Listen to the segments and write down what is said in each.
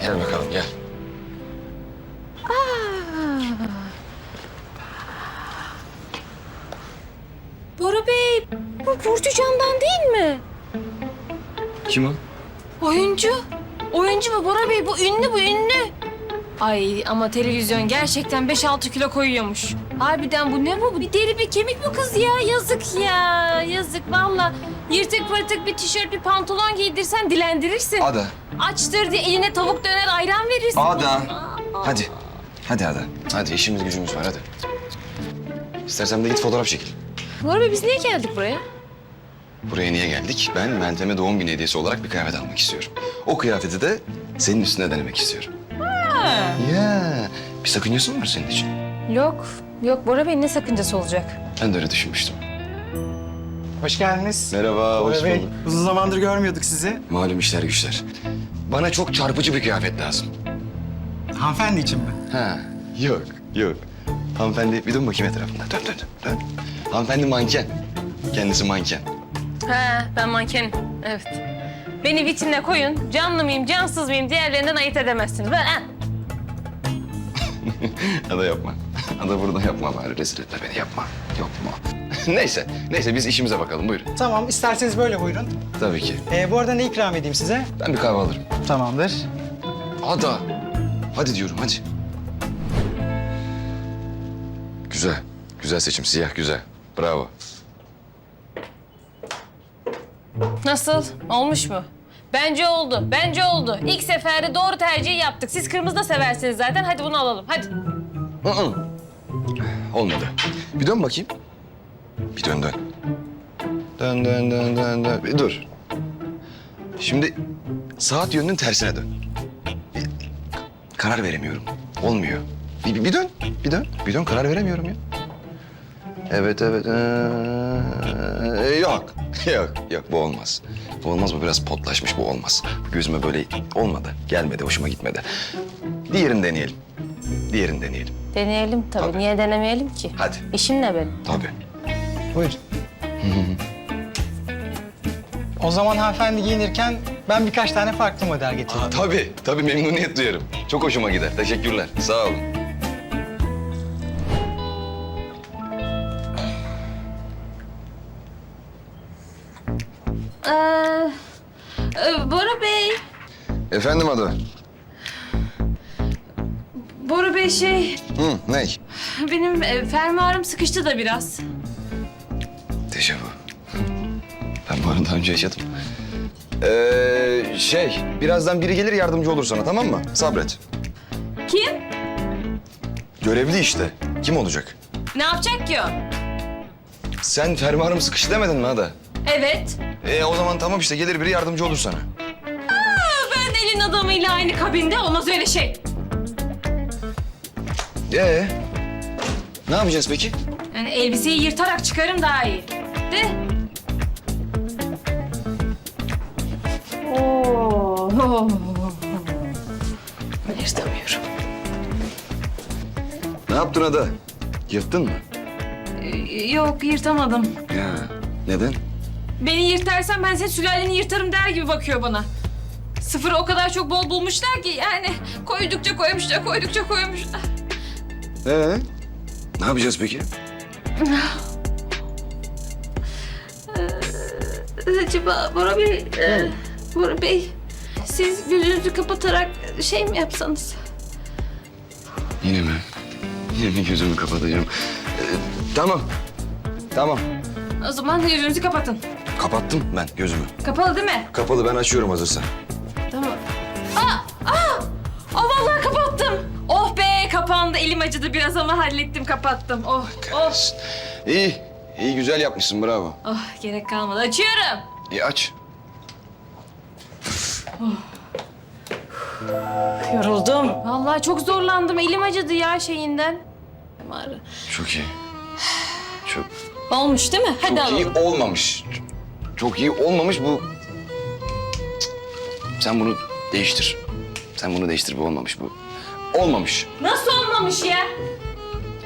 Gel bakalım gel. Bora Bey, bu Burcu Can'dan değil mi? Kim o? Oyuncu. Oyuncu mu Bora Bey? Bu ünlü, bu ünlü. Ay ama televizyon gerçekten 5-6 kilo koyuyormuş. Harbiden bu ne bu? Bir deri bir kemik bu kız ya. Yazık ya. Yazık valla. Yırtık pırtık bir tişört bir pantolon giydirsen dilendirirsin. Ada. Açtır diye eline tavuk döner ayran verirsin. Ada. Hadi. Hadi Ada. Hadi işimiz gücümüz var hadi. İstersen de git fotoğraf çekil. Bora Bey biz niye geldik buraya? Buraya niye geldik? Ben Meltem'e doğum günü hediyesi olarak bir kıyafet almak istiyorum. O kıyafeti de senin üstüne denemek istiyorum. Ya bir sakıncası mı var senin için? Yok. Yok Bora Bey ne sakıncası olacak? Ben de öyle düşünmüştüm. Hoş geldiniz. Merhaba, hoş bulduk. Uzun zamandır görmüyorduk sizi. Malum işler güçler. Bana çok çarpıcı bir kıyafet lazım. Hanımefendi için mi? Ha, yok, yok. Hanımefendi bir dön bakayım etrafında. Dön, dön, dön. Hanımefendi manken. Kendisi manken. He ben mankenim. Evet. Beni vitrine koyun. Canlı mıyım, cansız mıyım diğerlerinden ayırt edemezsiniz. Ben, ha. Ada yapma. Ada burada yapma bari. Rezil etme beni yapma. Neyse, neyse biz işimize bakalım buyurun. Tamam, isterseniz böyle buyurun. Tabii ki. Ee, bu arada ne ikram edeyim size? Ben bir kahve alırım. Tamamdır. Ada. Hadi diyorum hadi. Güzel. Güzel seçim. Siyah güzel. Bravo. Nasıl? Olmuş mu? Bence oldu. Bence oldu. İlk seferde doğru tercihi yaptık. Siz kırmızı da seversiniz zaten. Hadi bunu alalım. Hadi. Hı hı. Olmadı. Bir dön bakayım. Bir dön dön. Dön dön dön dön dön. Bir dur. Şimdi saat yönünün tersine dön. Bir- karar veremiyorum. Olmuyor. Bir, bir, bir dön. Bir dön. Bir dön karar veremiyorum ya. Evet evet. Ee, yok. Yok yok bu olmaz. Bu olmaz bu biraz potlaşmış bu olmaz. Gözüme böyle olmadı. Gelmedi hoşuma gitmedi. Diğerini deneyelim. Diğerini deneyelim. Deneyelim tabii. Tabii. Niye denemeyelim ki? Hadi. İşim ne benim? Tabii. Buyurun. o zaman hanımefendi giyinirken ben birkaç tane farklı model getireyim. Aa, tabii, tabii memnuniyet duyarım. Çok hoşuma gider. Teşekkürler. Sağ olun. Ee, e, Bora Bey. Efendim adı? Bora Bey şey... Hı, ne? Benim e, fermuarım sıkıştı da biraz. Dejavu. Ben bunu daha önce yaşadım. Ee, şey, birazdan biri gelir yardımcı olur sana tamam mı? Sabret. Kim? Görevli işte. Kim olacak? Ne yapacak ki o? Sen fermuarım sıkıştı demedin mi Ada? Evet. Ee, o zaman tamam işte gelir biri yardımcı olur sana. Ben elin adamıyla aynı kabinde olmaz öyle şey. Ee, ne yapacağız peki? Yani elbiseyi yırtarak çıkarım daha iyi. De. Oo. Yırtamıyorum. Ne yaptın Ada? Yırttın mı? Ee, Yok yırtamadım. Ya, neden? Beni yırtarsan ben senin sülaleni yırtarım der gibi bakıyor bana. Sıfırı o kadar çok bol bulmuşlar ki yani koydukça koymuşlar, koydukça koymuşlar. Ee, ne yapacağız peki? Acaba Bora Bey, e, Bora Bey siz gözünüzü kapatarak şey mi yapsanız? Yine mi? Yine mi gözümü kapatacağım? Ee, tamam. Tamam. O zaman gözünüzü kapatın. Kapattım ben gözümü. Kapalı değil mi? Kapalı ben açıyorum hazırsan. Tamam. Aa, aa! Aa vallahi kapattım. Oh be kapandı. Elim acıdı biraz ama hallettim kapattım. Oh, oh. İyi. iyi güzel yapmışsın bravo. Oh gerek kalmadı. Açıyorum. İyi aç. Yoruldum. Vallahi çok zorlandım. Elim acıdı ya şeyinden. Ağrı. Çok iyi. Çok, Olmuş değil mi? Hadi çok iyi alalım. olmamış. Çok iyi olmamış bu. Sen bunu değiştir. Sen bunu değiştir bu olmamış bu. Olmamış. Nasıl olmamış ya?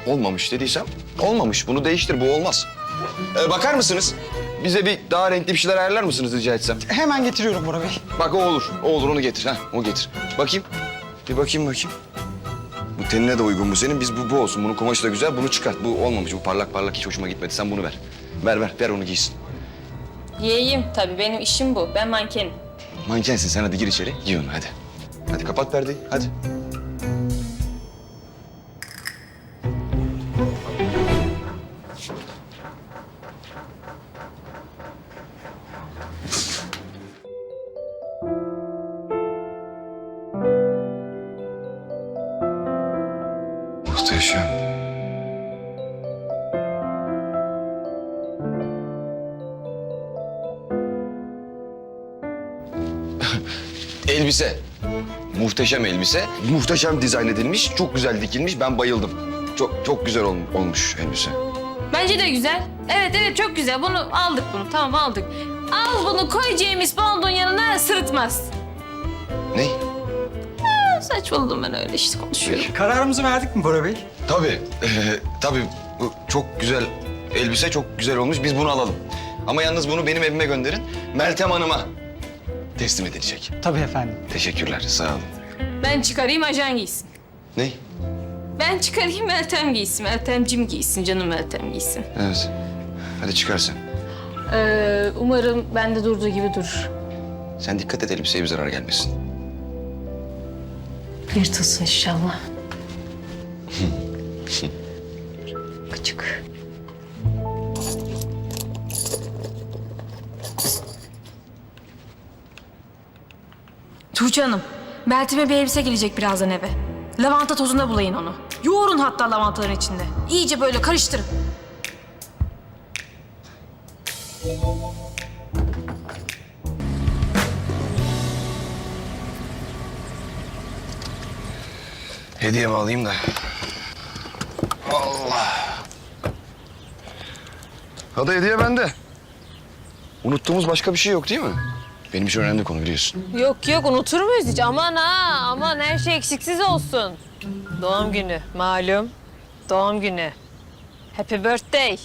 Olmamış dediysem olmamış. Bunu değiştir bu olmaz. Ee, bakar mısınız? Bize bir daha renkli bir şeyler ayarlar mısınız rica etsem? Hemen getiriyorum Bora Bey. Bak o olur. O olur onu getir. Ha, o getir. Bakayım. Bir bakayım bakayım. Bu tenine de uygun bu senin. Biz bu, bu olsun. Bunun kumaşı da güzel. Bunu çıkart. Bu olmamış. Bu parlak parlak hiç hoşuma gitmedi. Sen bunu ver. Ver ver. Ver onu giysin. Giyeyim tabii benim işim bu. Ben mankenim. Mankensin sen hadi gir içeri. Giy onu hadi. Hadi kapat perdeyi. Hadi. Muhteşem. Elbise. Muhteşem elbise. Muhteşem dizayn edilmiş. Çok güzel dikilmiş. Ben bayıldım. Çok çok güzel ol- olmuş elbise. Bence de güzel. Evet evet çok güzel. Bunu aldık bunu. Tamam aldık. Al bunu koy James Bond'un yanına sırıtmaz. Ne? Saçmaladım ben öyle işte konuşuyorum. Kararımızı verdik mi Bora Bey? Tabii. ee, tabii. Bu çok güzel elbise çok güzel olmuş. Biz bunu alalım. Ama yalnız bunu benim evime gönderin. Meltem Hanım'a teslim edilecek. Tabii efendim. Teşekkürler. Sağ olun. Ben çıkarayım ajan giysin. Ne? Ben çıkarayım Meltem giysin. Meltemcim giysin. Canım Meltem giysin. Evet. Hadi çıkarsın. Ee, umarım bende durduğu gibi durur. Sen dikkat et elbiseye bir zarar gelmesin. Yırtılsın inşallah. Küçük. Tuğçe Hanım, Meltem'e bir elbise gelecek birazdan eve. Lavanta tozunda bulayın onu. Yoğurun hatta lavantaların içinde. İyice böyle karıştırın. Hediyemi alayım da. Allah. Hadi hediye bende. Unuttuğumuz başka bir şey yok değil mi? Benim için önemli konu biliyorsun. Yok yok unutur muyuz hiç? Aman ha aman her şey eksiksiz olsun. Doğum günü malum. Doğum günü. Happy birthday.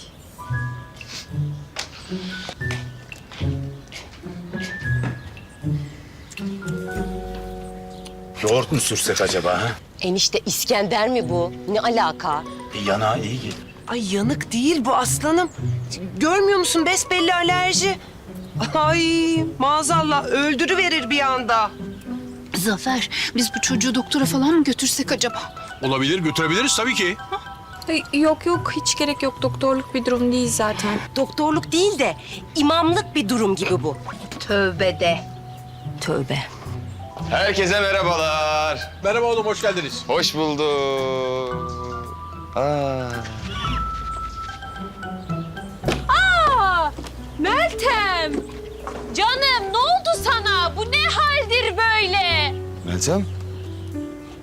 Yoğurt mu sürsek acaba ha? Enişte İskender mi bu? Ne alaka? Bir yanağa iyi gelir. Ay yanık değil bu aslanım. Görmüyor musun besbelli alerji? Ay maazallah öldürüverir bir anda. Zafer, biz bu çocuğu doktora falan mı götürsek acaba? Olabilir götürebiliriz tabii ki. Yok yok, hiç gerek yok. Doktorluk bir durum değil zaten. Doktorluk değil de imamlık bir durum gibi bu. Tövbe de. Tövbe. Herkese merhabalar. Merhaba oğlum hoş geldiniz. Hoş bulduk. Aa. Meltem! Canım ne oldu sana? Bu ne haldir böyle? Meltem.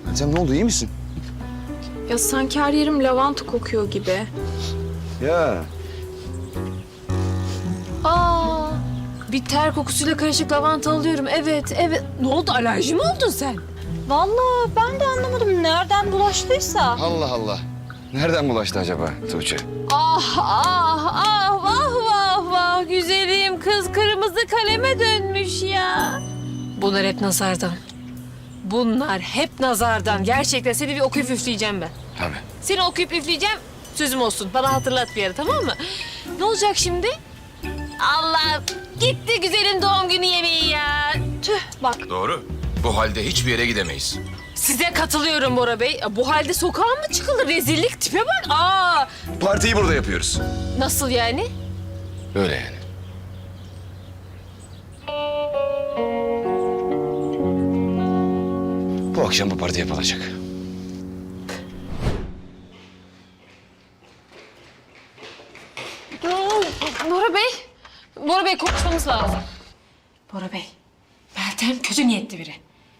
Meltem ne oldu iyi misin? Ya sanki her yerim lavanta kokuyor gibi. Ya. Aa, bir ter kokusuyla karışık lavanta alıyorum. Evet, evet. Ne oldu? Alerji mi oldun sen? Vallahi ben de anlamadım nereden bulaştıysa. Allah Allah. Nereden bulaştı acaba Tuğçe? Ah, ah, ah, vah, vah, vah. Güzelim kız kırmızı kaleme dönmüş ya. Bunlar hep nazardan. Bunlar hep nazardan. Gerçekten seni bir okuyup üfleyeceğim ben. Tabii. Seni okuyup üfleyeceğim. Sözüm olsun. Bana hatırlat bir yere tamam mı? Ne olacak şimdi? Allah gitti güzelin doğum günü yemeği ya. Tüh bak Doğru. Bu halde hiçbir yere gidemeyiz. size katılıyorum Bora Bey. Bu halde sokağa mı çıkılır? Rezillik tipe bak. Aa Partiyi burada yapıyoruz. nasıl yani? Öyle yani. Bu akşam bu parti yapılacak. Bora Bey, Bora Bey konuşmamız lazım. Bora Bey, Meltem kötü niyetli biri.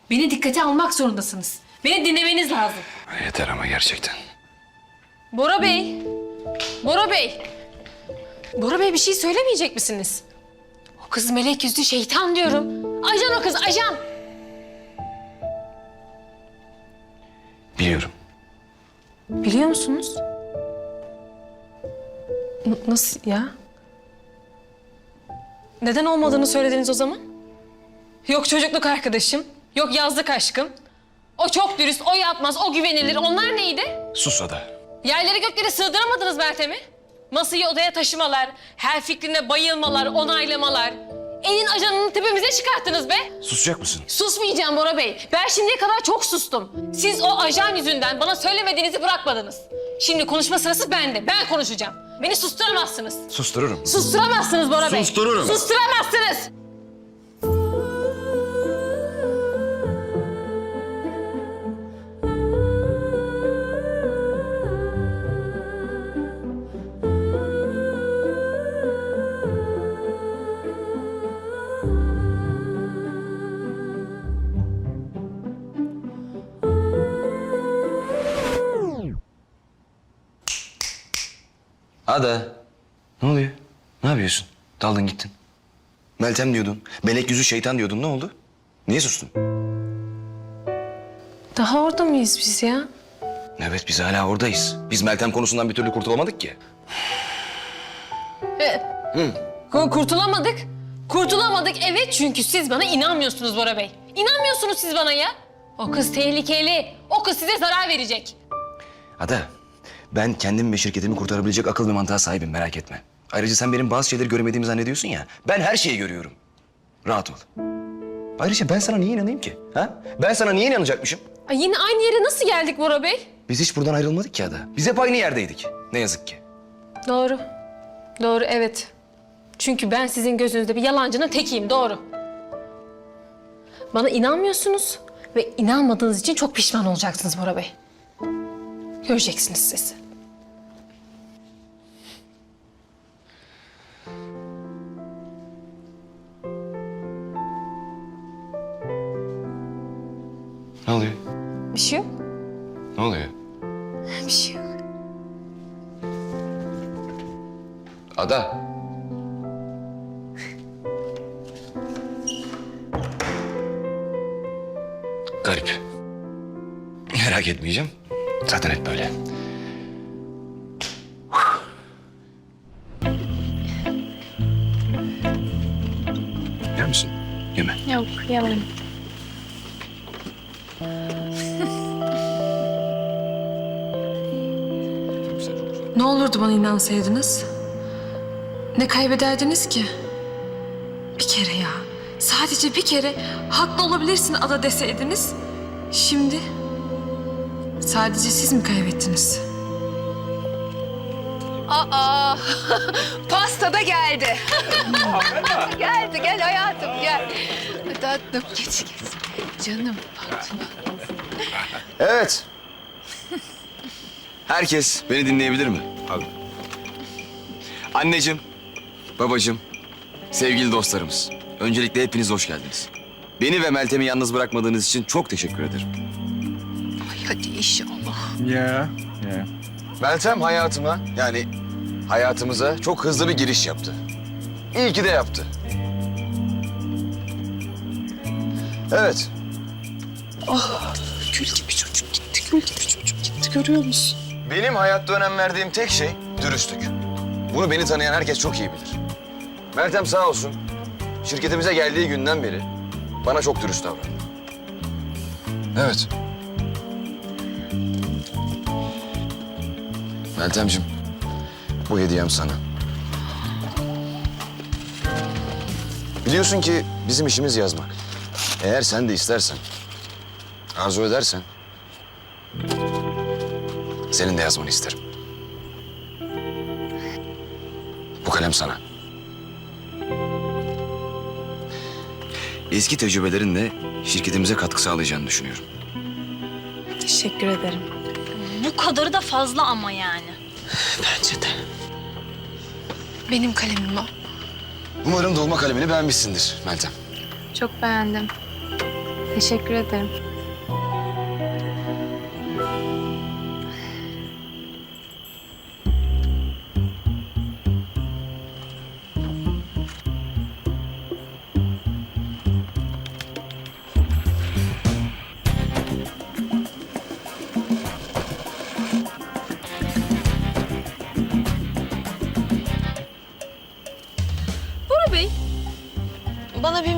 Beni dikkate almak zorundasınız. Beni dinlemeniz lazım. Yeter ama gerçekten. Bora Bey, Bora Bey. Bora Bey bir şey söylemeyecek misiniz? O kız melek yüzlü şeytan diyorum. Ajan o kız, ajan. Biliyorum. Biliyor musunuz? N- nasıl ya? Neden olmadığını söylediniz o zaman? Yok çocukluk arkadaşım, yok yazlık aşkım. O çok dürüst, o yapmaz, o güvenilir. Onlar neydi? Sus Ada. Yerleri gökleri sığdıramadınız Meltem'i. Masayı odaya taşımalar, her fikrine bayılmalar, onaylamalar. Elin ajanını tepemize çıkarttınız be. Susacak mısın? Susmayacağım Bora Bey. Ben şimdiye kadar çok sustum. Siz o ajan yüzünden bana söylemediğinizi bırakmadınız. Şimdi konuşma sırası bende. Ben konuşacağım. Beni susturamazsınız. Sustururum. Susturamazsınız Bora Bey. Sustururum. Susturamazsınız. Ada. Ne oluyor? Ne yapıyorsun? Daldın gittin. Meltem diyordun. Melek yüzü şeytan diyordun. Ne oldu? Niye sustun? Daha orada mıyız biz ya? Evet biz hala oradayız. Biz Meltem konusundan bir türlü kurtulamadık ki. Ku- Kurtulamadık. Kurtulamadık evet çünkü siz bana inanmıyorsunuz Bora Bey. İnanmıyorsunuz siz bana ya. O kız tehlikeli. O kız size zarar verecek. Ada, ben kendim ve şirketimi kurtarabilecek akıl ve mantığa sahibim merak etme. Ayrıca sen benim bazı şeyleri göremediğimi zannediyorsun ya. Ben her şeyi görüyorum. Rahat ol. Ayrıca ben sana niye inanayım ki? Ha? Ben sana niye inanacakmışım? Ay yine aynı yere nasıl geldik Bora Bey? Biz hiç buradan ayrılmadık ki Ada. Biz hep aynı yerdeydik. Ne yazık ki. Doğru. Doğru evet. Çünkü ben sizin gözünüzde bir yalancının tekiyim doğru. Bana inanmıyorsunuz ve inanmadığınız için çok pişman olacaksınız Bora Bey. Göreceksiniz siz. Ne oluyor? Bir şey yok. Ne oluyor? Bir şey yok. Ada. Garip. Merak etmeyeceğim. Zaten hep böyle. Yer misin? Yeme. Yok yemem. Ne olurdu bana inansaydınız? Ne kaybederdiniz ki? Bir kere ya. Sadece bir kere haklı olabilirsin ada deseydiniz. Şimdi sadece siz mi kaybettiniz? Aa, pasta da geldi. geldi, gel hayatım gel. Tatlım, geç geç. Canım. Evet. Herkes beni dinleyebilir mi? Abi. Anneciğim, babacığım, sevgili dostlarımız. Öncelikle hepiniz hoş geldiniz. Beni ve Meltem'i yalnız bırakmadığınız için çok teşekkür ederim. Hadi inşallah. Ya. Ya. Meltem hayatıma, yani hayatımıza çok hızlı bir giriş yaptı. İyi ki de yaptı. Evet, Gül gibi çocuk gitti, gül gibi çocuk gitti görüyor musun? benim hayatta önem verdiğim tek şey dürüstlük. Bunu beni tanıyan herkes çok iyi bilir. Meltem sağ olsun, şirketimize geldiği günden beri bana çok dürüst davrandı. Evet. Meltemciğim, bu hediyem sana. Biliyorsun ki bizim işimiz yazmak. Eğer sen de istersen, arzu edersen... ...senin de yazmanı isterim. Bu kalem sana. Eski tecrübelerinle şirketimize katkı sağlayacağını düşünüyorum. Teşekkür ederim. Bu kadarı da fazla ama yani. Bence de. Benim kalemim o. Umarım dolma kalemini beğenmişsindir Meltem. Çok beğendim. Teşekkür ederim.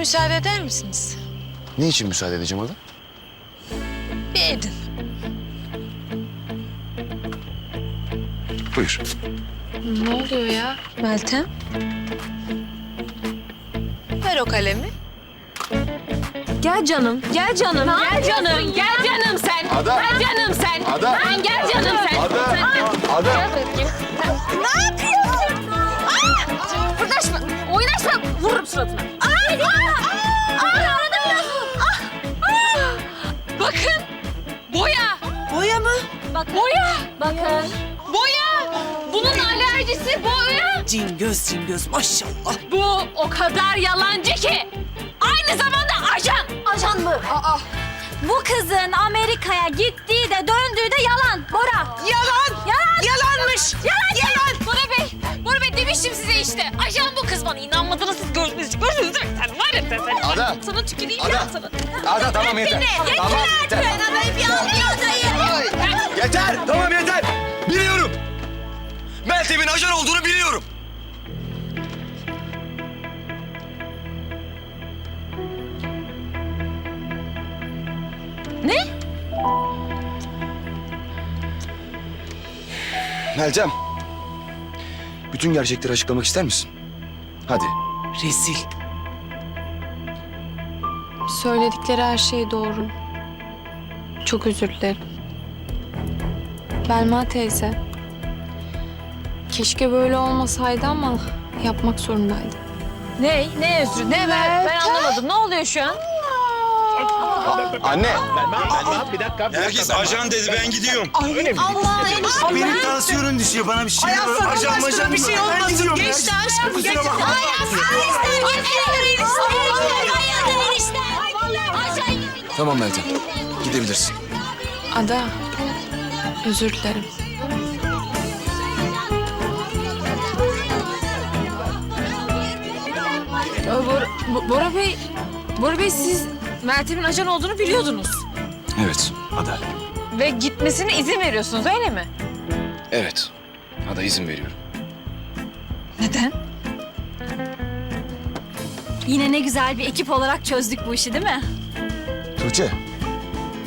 Müsaade eder misiniz? Ne için müsaade edeceğim Ada? Bir edin. Buyur. Ne oluyor ya? Meltem. Ver o kalemi. Gel canım, gel canım, gel canım, gel canım sen. Ada. Gel canım sen. Ada. Sen gel canım sen. Ada. Ada. Gel bakayım. Ne yapıyorsun? Aa! Fırdaşma, oynaşma. Vururum suratına. Bakın. Boya. Bunun alerjisi boya. Cingöz cingöz maşallah. Bu o kadar yalancı ki. Aynı zamanda ajan. Ajan mı? Aa. Bu kızın Amerika'ya gittiği de döndüğü de yalan. Bora. Yalan. Yalan. Yalanmış. Yalan yalan. Bora Bey, Bora Bey demiştim size işte. Ajan bu kız bana inanmadınız siz gördünüz. Gördünüz değil mi? Sen var ya sen. Ada. Sana tüküreyim Ada. ya sana. Ada tamam yeter. Tamam yeter. Yeter. Ajan olduğunu biliyorum. Ne? Meltem. Bütün gerçekleri açıklamak ister misin? Hadi. Rezil. Söyledikleri her şey doğru. Çok özür dilerim. Belma teyze. Keşke böyle olmasaydı ama yapmak zorundaydım. Ne? Ne özrü? Ne ver? Ben anlamadım. Ne oluyor şu an? Anne. Herkes ajan dedi ben gidiyorum. Benim tansiyonum düşüyor bana bir şey Ay olur. Allah aşkına bir şey olmasın. Geçti aşkım geçti. Tamam Meltem. Gidebilirsin. Ada, özür dilerim. Bora, Bo- Bora Bey, Bora Bey siz Meltem'in ajan olduğunu biliyordunuz. Evet. Ada. Ve gitmesine izin veriyorsunuz öyle mi? Evet. Ada izin veriyorum. Neden? Yine ne güzel bir ekip olarak çözdük bu işi değil mi? Tuğçe.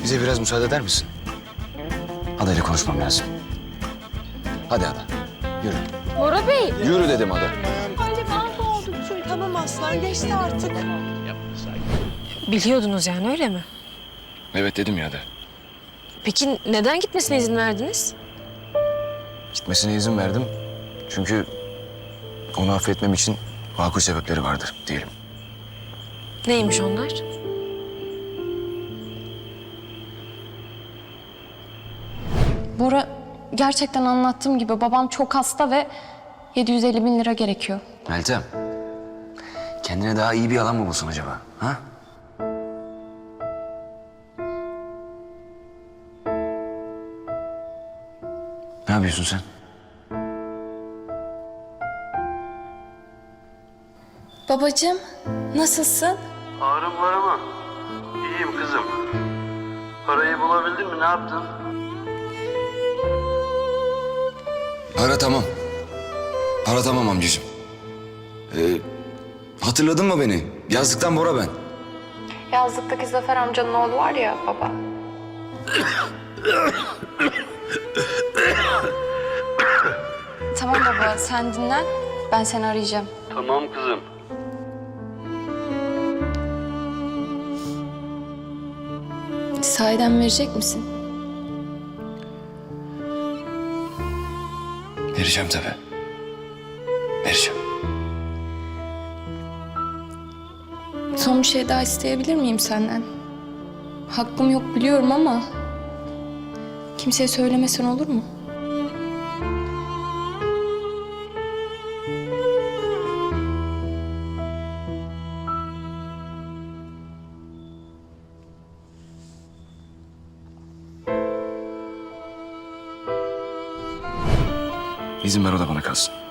Bize biraz müsaade eder misin? Ada ile konuşmam lazım. Hadi Ada. Yürü. Bora Bey. Yürü dedim Ada. Aslan geçti artık. Biliyordunuz yani öyle mi? Evet dedim ya Ada. Peki neden gitmesine izin verdiniz? Gitmesine izin verdim. Çünkü onu affetmem için makul sebepleri vardır diyelim. Neymiş onlar? Bora, gerçekten anlattığım gibi babam çok hasta ve 750 bin lira gerekiyor. Meltem. Kendine daha iyi bir alan mı bulsun acaba? Ha? Ne yapıyorsun sen? Babacığım, nasılsın? Ağrım var ama iyiyim kızım. Parayı bulabildin mi? Ne yaptın? Ara tamam. Ara tamam amcacığım. Ee, hatırladın mı beni? Yazlıktan Bora ben. Yazlıktaki Zafer amcanın oğlu var ya baba. tamam baba sen dinlen. Ben seni arayacağım. Tamam kızım. Sahiden verecek misin? Vereceğim tabii. Son bir şey daha isteyebilir miyim senden? Hakkım yok biliyorum ama... Kimseye söylemesen olur mu? İzin ver o da bana kalsın.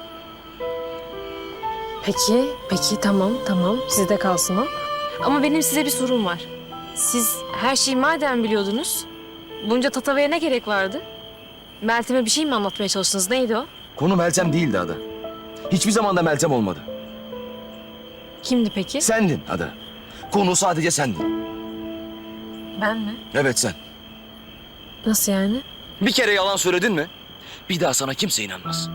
Peki, peki tamam tamam sizde kalsın o. Ama benim size bir sorum var. Siz her şeyi madem biliyordunuz, bunca tatavaya ne gerek vardı? Meltem'e bir şey mi anlatmaya çalıştınız? Neydi o? Konu Meltem değildi Ada. Hiçbir zaman da Meltem olmadı. Kimdi peki? Sendin Ada. Konu sadece sendin. Ben mi? Evet sen. Nasıl yani? Bir kere yalan söyledin mi? Bir daha sana kimse inanmaz.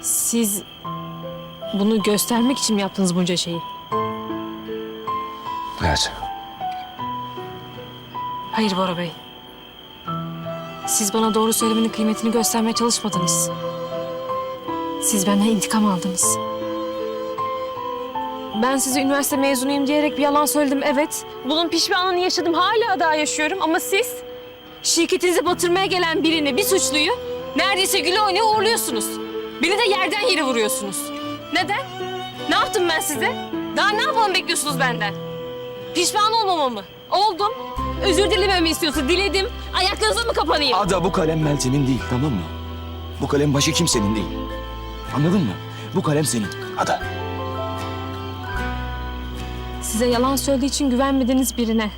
Siz bunu göstermek için mi yaptınız bunca şeyi? Evet. Hayır Bora Bey. Siz bana doğru söylemenin kıymetini göstermeye çalışmadınız. Siz benden intikam aldınız. Ben size üniversite mezunuyum diyerek bir yalan söyledim evet. Bunun pişmanlığını yaşadım hala daha yaşıyorum ama siz şirketinizi batırmaya gelen birini bir suçluyu neredeyse güle oynaya uğurluyorsunuz. Beni de yerden yere vuruyorsunuz. Neden? Ne yaptım ben size? Daha ne yapalım bekliyorsunuz benden? Pişman olmamamı mı? Oldum. Özür dilememi istiyorsa diledim. Ayaklarınıza mı kapanayım? Ada bu kalem Meltem'in değil tamam mı? Bu kalem başı kimsenin değil. Anladın mı? Bu kalem senin. Ada. Size yalan söylediği için güvenmediğiniz birine,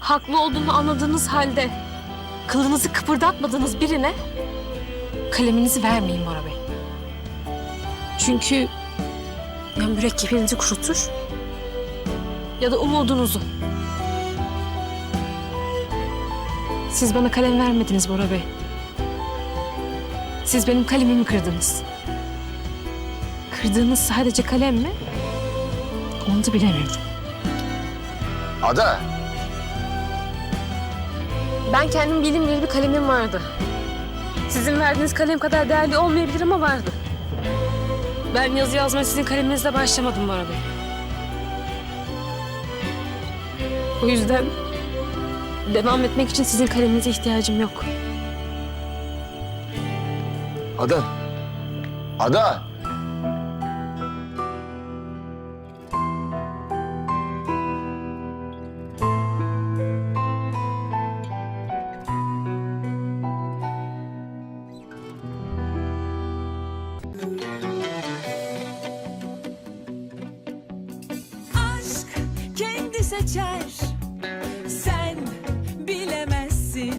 haklı olduğunu anladığınız halde kılınızı kıpırdatmadığınız birine kaleminizi vermeyin Bora Bey. Çünkü ya mürekkebinizi kurutur ya da umudunuzu. Siz bana kalem vermediniz Bora Bey. Siz benim kalemimi kırdınız. Kırdığınız sadece kalem mi? Onu da bilemiyorum. Ada. Ben kendim bileli bir kalemim vardı. Sizin verdiğiniz kalem kadar değerli olmayabilir ama vardı. Ben yazı yazmaya sizin kaleminizle başlamadım Bora Bey. O yüzden devam etmek için sizin kaleminize ihtiyacım yok. Ada. Ada.